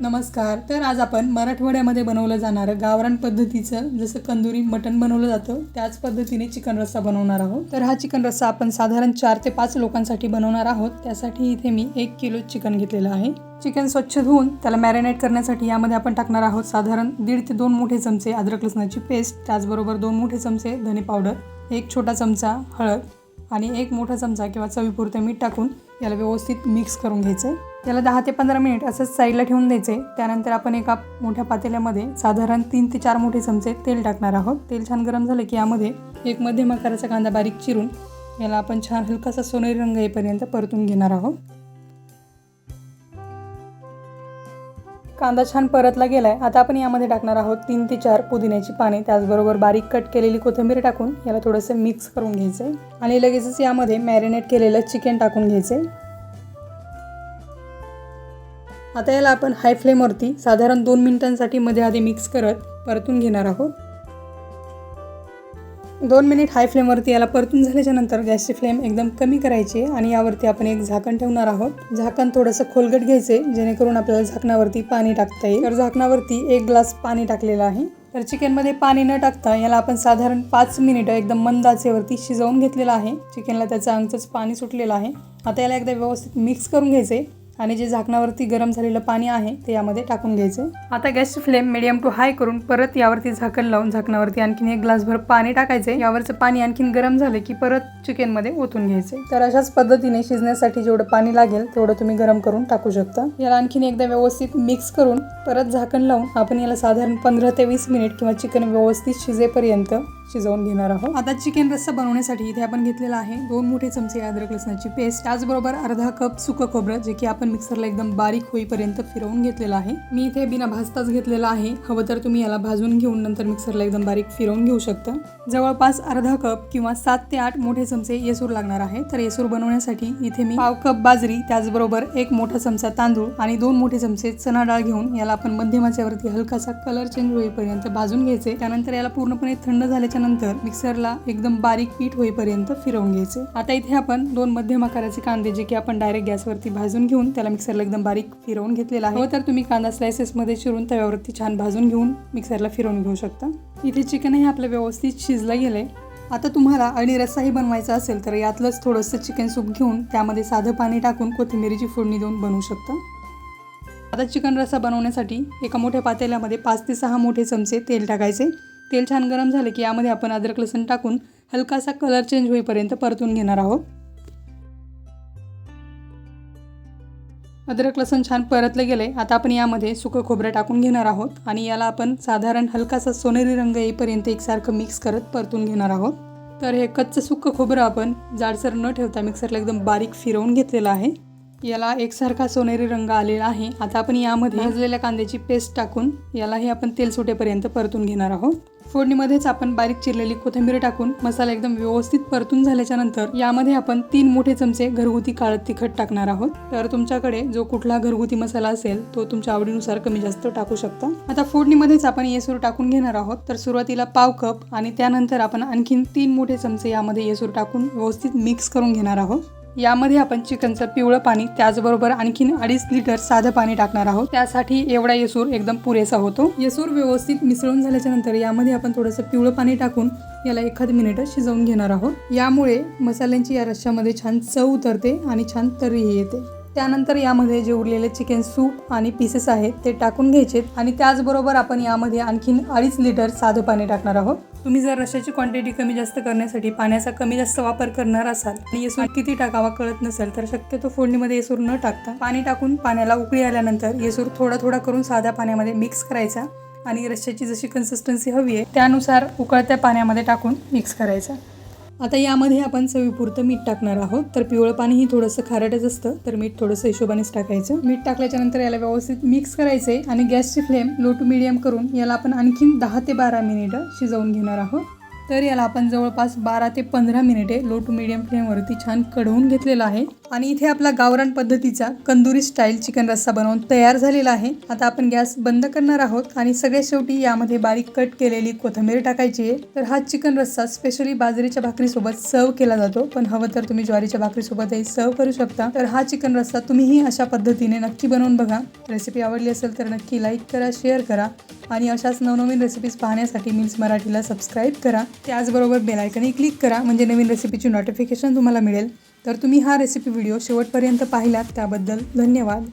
नमस्कार. तर आज आपण मराठवाड्यामध्ये बनवलं जाणारं गावरान पद्धतीचं जसं कंदुरी मटण बनवलं जातं त्याच पद्धतीने चिकन रस्सा बनवणार आहोत. तर हा चिकन रस्सा आपण साधारण चार ते पाच लोकांसाठी बनवणार आहोत. त्यासाठी इथे मी एक किलो चिकन घेतलेलं आहे. चिकन स्वच्छ धुवून त्याला मॅरिनेट करण्यासाठी यामध्ये आपण टाकणार आहोत साधारण दीड ते दोन मोठे चमचे अद्रक लसणाची पेस्ट त्याचबरोबर दोन मोठे चमचे धने पावडर एक छोटा चमचा हळद आणि एक मोठा चमचा किंवा चवीपुरतं मीठ टाकून याला व्यवस्थित मिक्स करून घ्यायचं. त्याला दहा ते पंधरा मिनिट असंच साईडला ठेवून द्यायचे. त्यानंतर आपण एका मोठ्या पातेल्यामध्ये साधारण तीन ते चार मोठे चमचे तेल टाकणार आहोत. तेल छान गरम झालं की यामध्ये एक मध्यम आकाराचा कांदा बारीक चिरून याला आपण छान हलकासा सोनेरी रंग येईपर्यंत परतून घेणार आहोत. कांदा छान परतला गेलाय. आता आपण यामध्ये टाकणार आहोत तीन ते चार पुदिन्याची पाने. त्याचबरोबर बारीक कट केलेली कोथिंबीर टाकून याला थोडंसं मिक्स करून घ्यायचं आहे आणि लगेचच यामध्ये मॅरिनेट केलेलं चिकन टाकून घ्यायचं आहे आता याला आपण हाय फ्लेमवरती साधारण दोन मिनिटांसाठी मध्ये आधी मिक्स करत परतून घेणार आहोत. दोन मिनिट हाय फ्लेमवरती याला परतून झाल्याच्यानंतर गॅसची फ्लेम एकदम कमी करायची आणि यावरती आपण एक झाकण ठेवणार आहोत. झाकण थोडंसं खोलगट घ्यायचे जेणेकरून आपल्याला झाकणावरती पाणी टाकता येईल. तर झाकणावरती एक ग्लास पाणी टाकलेलं आहे. तर चिकनमध्ये पाणी न टाकता याला आपण साधारण पाच मिनिटं एकदम मंदाचेवरती शिजवून घेतलेलं आहे. चिकनला त्याचं अंगचंच पाणी सुटलेलं आहे. आता याला एकदा व्यवस्थित मिक्स करून घ्यायचे. आणि जे झाकणावरती गरम झालेलं पाणी आहे ते यामध्ये टाकून घ्यायचं. आता गॅसची फ्लेम मिडियम टू हाय करून परत यावरती झाकण लावून झाकणावरती आणखीन एक ग्लासभर पाणी टाकायचे यावरचं पाणी आणखीन गरम झालं की परत चिकनमध्ये ओतून घ्यायचे. तर अशाच पद्धतीने शिजण्यासाठी जेवढं पाणी लागेल तेवढं तुम्ही गरम करून टाकू शकता. याला आणखीन एकदा व्यवस्थित मिक्स करून परत झाकण लावून आपण याला साधारण पंधरा ते वीस मिनिट किंवा चिकन व्यवस्थित शिजेपर्यंत शिजवून घेणार आहोत. आता चिकन रस्सा बनवण्यासाठी इथे आपण घेतलेला आहे दोन मोठे चमचे अद्रक लसणाची पेस्ट त्याचबरोबर अर्धा कप सुकं खोबरं जे की आपण मिक्सरला एकदम बारीक होईपर्यंत फिरवून घेतलेलं आहे. मी इथे बिना भाजताच घेतलेला आहे. हवं तर तुम्ही याला भाजून घेऊन नंतर मिक्सरला एकदम बारीक फिरवून घेऊ शकता. जवळपास अर्धा कप किंवा सात ते आठ मोठे चमचे येसूर लागणार आहे. तर येसूर बनवण्यासाठी इथे मी पाव कप बाजरी त्याचबरोबर एक मोठा चमचा तांदूळ आणि दोन मोठे चमचे चना डाळ घेऊन याला आपण मध्यमाच्यावरती हलकासा कलर चेंज होईपर्यंत भाजून घ्यायचे. त्यानंतर याला पूर्णपणे थंड झाल्याच्या नंतर मिक्सरला एकदम बारीक पीठ होईपर्यंत फिरवून घ्यायचे. आता इथे आपण दोन मध्यम आकाराचे कांदे जे की आपण डायरेक्ट गॅसवरती भाजून घेऊन त्याला मिक्सरला एकदम बारीक फिरवून घेतलेला आहे. तर तुम्ही कांदा स्लायसेस मध्ये चिरून तव्यावरती छान भाजून घेऊन मिक्सरला फिरवून घेऊ शकता. इथे चिकनही आपलं व्यवस्थित शिजलं गेलंय. आता तुम्हाला आणि रस्साही बनवायचा असेल तर यातलंच थोडंसं चिकन सूप घेऊन त्यामध्ये साधं पाणी टाकून कोथिंबिरीची फोडणी देऊन बनवू शकता. आता चिकन रस्सा बनवण्यासाठी एका मोठ्या पातेल्यामध्ये पाच ते सहा मोठे चमचे तेल टाकायचे. तेल छान गरम झाले की यामध्ये आपण अद्रक लसण टाकून हलकासा कलर चेंज होईपर्यंत परतून घेणार आहोत. अद्रक लसूण छान परतले गेले. आता आपण यामध्ये सुकं खोबरं टाकून घेणार आहोत आणि याला आपण साधारण हलकासा सोनेरी रंग येईपर्यंत एकसारखं मिक्स करत परतून घेणार आहोत. तर हे कच्चं सुक्कं खोबरं आपण जाडसर न ठेवता मिक्सरला एकदम बारीक फिरवून घेतलेलं आहे. याला एकसारखा सोनेरी रंग आलेला आहे. आता आपण यामध्ये भाजलेल्या कांद्याची पेस्ट टाकून यालाही आपण तेल सुटेपर्यंत परतून घेणार आहोत. फोडणीमध्येच आपण बारीक चिरलेली कोथिंबीर टाकून मसाला एकदम व्यवस्थित परतून झाल्याच्यानंतर यामध्ये आपण तीन मोठे चमचे घरगुती काळं तिखट टाकणार आहोत. तर तुमच्याकडे जो कुठला घरगुती मसाला असेल तो तुमच्या आवडीनुसार कमी जास्त टाकू शकता. आता फोडणीमध्येच आपण येसूर टाकून घेणार आहोत. तर सुरुवातीला पाव कप आणि त्यानंतर आपण आणखीन तीन मोठे चमचे यामध्ये येसूर टाकून व्यवस्थित मिक्स करून घेणार आहोत. यामध्ये आपण चिकनचं पिवळं पाणी त्याचबरोबर आणखीन अडीच लिटर साधं पाणी टाकणार आहोत. त्यासाठी एवढा येसूर एकदम पुरेसा होतो. येसूर व्यवस्थित मिसळून झाल्याच्यानंतर यामध्ये आपण थोडंसं पिवळं पाणी टाकून याला एखाद मिनिट शिजवून घेणार आहोत. यामुळे मसाल्यांची या रश्श्यामध्ये छान चव उतरते आणि छान तरीही येते. त्यानंतर यामध्ये जे उरलेले चिकन सूप आणि पीसेस आहेत ते टाकून घ्यायचे आणि त्याचबरोबर आपण यामध्ये आणखीन अडीच लिटर साधं पाणी टाकणार आहोत. तुम्ही जर रशाची क्वांटिटी कमी जास्त करण्यासाठी पाण्याचा कमी जास्त वापर करणार असाल आणि येसूर किती टाकावा कळत नसेल तर शक्यतो फोडणीमध्ये येसूर न टाकता पाणी टाकून पाण्याला उकळी आल्यानंतर येसूर थोडा थोडा करून साध्या पाण्यामध्ये मिक्स करायचा आणि रश्श्याची जशी कन्सिस्टन्सी हवी आहे त्यानुसार उकळत्या पाण्यामध्ये टाकून मिक्स करायचा. आता यामध्ये आपण चवीपुरतं मीठ टाकणार आहोत. तर पिवळं पाणीही थोडंसं खारटच असतं. तर मीठ थोडंसं हिशोबानेच टाकायचं. मीठ टाकल्याच्या नंतर याला व्यवस्थित मिक्स करायचे आणि गॅसची फ्लेम लो टू मिडियम करून याला आपण आणखीन दहा ते बारा मिनिटं शिजवून घेणार आहोत. तर याला आपण जवळपास बारा ते पंधरा मिनिटे लो टू मिडियम फ्लेमवरती छान कढवून घेतलेला आहे. आणि इथे आपला गावरान पद्धतीचा कंदुरी स्टाईल चिकन रस्सा बनवून तयार झालेला आहे. आता आपण गॅस बंद करणार आहोत आणि सगळ्यात शेवटी यामध्ये बारीक कट केलेली कोथिंबीर टाकायची आहे. तर हा चिकन रस्सा स्पेशली बाजरीच्या भाकरीसोबत सर्व केला जातो. पण हवं तर तुम्ही ज्वारीच्या भाकरीसोबतही सर्व करू शकता. तर हा चिकन रस्सा तुम्हीही अशा पद्धतीने नक्की बनवून बघा. रेसिपी आवडली असेल तर नक्की लाईक करा शेअर करा. आणि अशाच नवनवीन रेसिपीज पाहण्यासाठी मीन्स मराठीला सबस्क्राईब करा. त्याचबरोबर बेलायकनही क्लिक करा. म्हणजे नवीन रेसिपीची नोटिफिकेशन तुम्हाला मिळेल. तर तुम्ही हा रेसिपी व्हिडिओ शेवटपर्यंत पाहिलात. त्याबद्दल धन्यवाद.